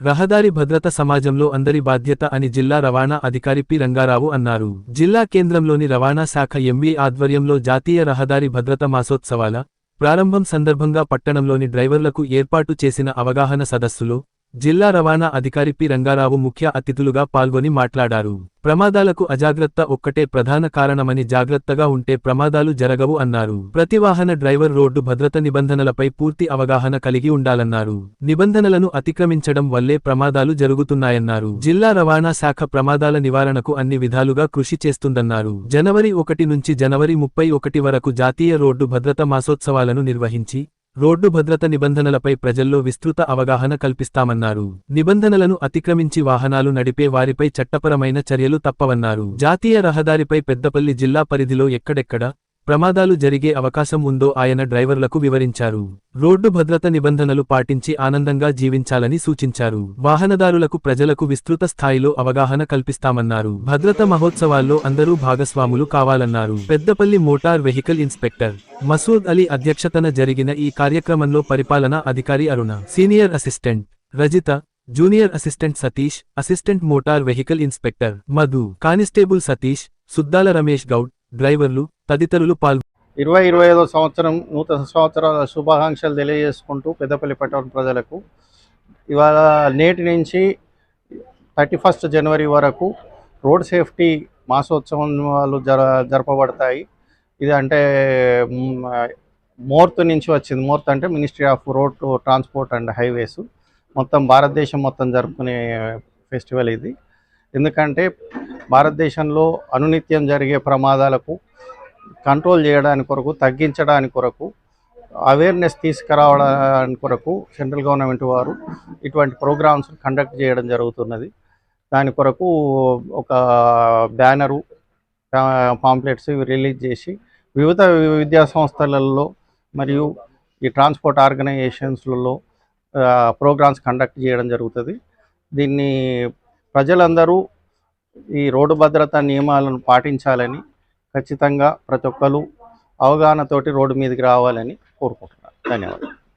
రహదారి భద్రత సమాజంలో అందరి బాధ్యత అని జిల్లా రవాణా అధికారి పి. రంగారావు అన్నారు. జిల్లా కేంద్రంలోని రవాణా శాఖ ఎంవీ ఆధ్వర్యంలో జాతీయ రహదారి భద్రత మాసోత్సవాల ప్రారంభం సందర్భంగా పట్టణంలోని డ్రైవర్లకు ఏర్పాటు చేసిన అవగాహన సదస్సులో జిల్లా రవాణా అధికారి పి. రంగారావు ముఖ్య అతిథులుగా పాల్గొని మాట్లాడారు. ప్రమాదాలకు అజాగ్రత్త ఒక్కటే ప్రధాన కారణమని జాగ్రత్తగా ఉంటే ప్రమాదాలు జరగవు అన్నారు. ప్రతి వాహన డ్రైవర్ రోడ్డు భద్రత నిబంధనలపై పూర్తి అవగాహన కలిగి ఉండాలన్నారు. నిబంధనలను అతిక్రమించడం వల్లే ప్రమాదాలు జరుగుతున్నాయన్నారు. జిల్లా రవాణా శాఖ ప్రమాదాల నివారణకు అన్ని విధాలుగా కృషి చేస్తుందన్నారు. జనవరి ఒకటి నుంచి జనవరి ముప్పై ఒకటి వరకు జాతీయ రోడ్డు భద్రత మాసోత్సవాలను నిర్వహించి రోడ్డు భద్రత నిబంధనలపై ప్రజల్లో విస్తృత అవగాహన కల్పిస్తామన్నారు. నిబంధనలను అతిక్రమించి వాహనాలు నడిపే వారిపై చట్టపరమైన చర్యలు తప్పవన్నారు. జాతీయ రహదారిపై పెద్దపల్లి జిల్లా పరిధిలో ఎక్కడెక్కడ ప్రమాదాలు జరిగే అవకాశం ఉందో ఆయన డ్రైవర్లకు వివరించారు. రోడ్డు భద్రత నిబంధనలు పాటించి ఆనందంగా జీవించాలని సూచించారు. వాహనదారులకు ప్రజలకు విస్తృత స్థాయిలో అవగాహన కల్పిస్తామన్నారు. భద్రత మహోత్సవాల్లో అందరూ భాగస్వాములు కావాలన్నారు. Peddapalli motor vehicle inspector Masood Ali అధ్యక్షతన జరిగిన ఈ కార్యక్రమంలో పరిపాలనా అధికారి Aruna senior assistant Rajitha junior assistant Satish assistant motor vehicle inspector Madhu constable Satish Suddala Ramesh Goud డ్రైవర్లు తదితరులు పాల్గొన్నారు ఇరవై ఇరవై ఐదో సంవత్సరం నూతన సంవత్సరాల శుభాకాంక్షలు తెలియజేసుకుంటూ పెద్దపల్లి పట్టణ ప్రజలకు. ఇవాళ నేటి నుంచి థర్టీ ఫస్ట్ జనవరి వరకు రోడ్ సేఫ్టీ మాసోత్సవాలు జర జరపబడతాయి. ఇది అంటే మోర్త్ నుంచి వచ్చింది. మోర్త్ అంటే ministry of road transport and highways. మొత్తం భారతదేశం మొత్తం జరుపుకునే ఫెస్టివల్ ఇది. ఎందుకంటే భారతదేశంలో అనునిత్యం జరిగే ప్రమాదాలకు కంట్రోల్ చేయడానికి కొరకు తగ్గించడానికి కొరకు అవేర్నెస్ తీసుకురావడానికి కొరకు సెంట్రల్ గవర్నమెంట్ వారు ఇటువంటి ప్రోగ్రామ్స్ కండక్ట్ చేయడం జరుగుతున్నది. దాని కొరకు ఒక బ్యానరు పాంప్లెట్స్ ఇవి రిలీజ్ చేసి వివిధ విద్యా సంస్థలలో మరియు ఈ ట్రాన్స్పోర్ట్ ఆర్గనైజేషన్స్లలో ప్రోగ్రామ్స్ కండక్ట్ చేయడం జరుగుతుంది. దీన్ని ప్రజలందరూ ఈ రోడ్డు భద్రతా నియమాలను పాటించాలని ఖచ్చితంగా ప్రతి ఒక్కరు అవగాహనతోటి రోడ్డు మీదకి రావాలని కోరుకుంటున్నాను. ధన్యవాదాలు.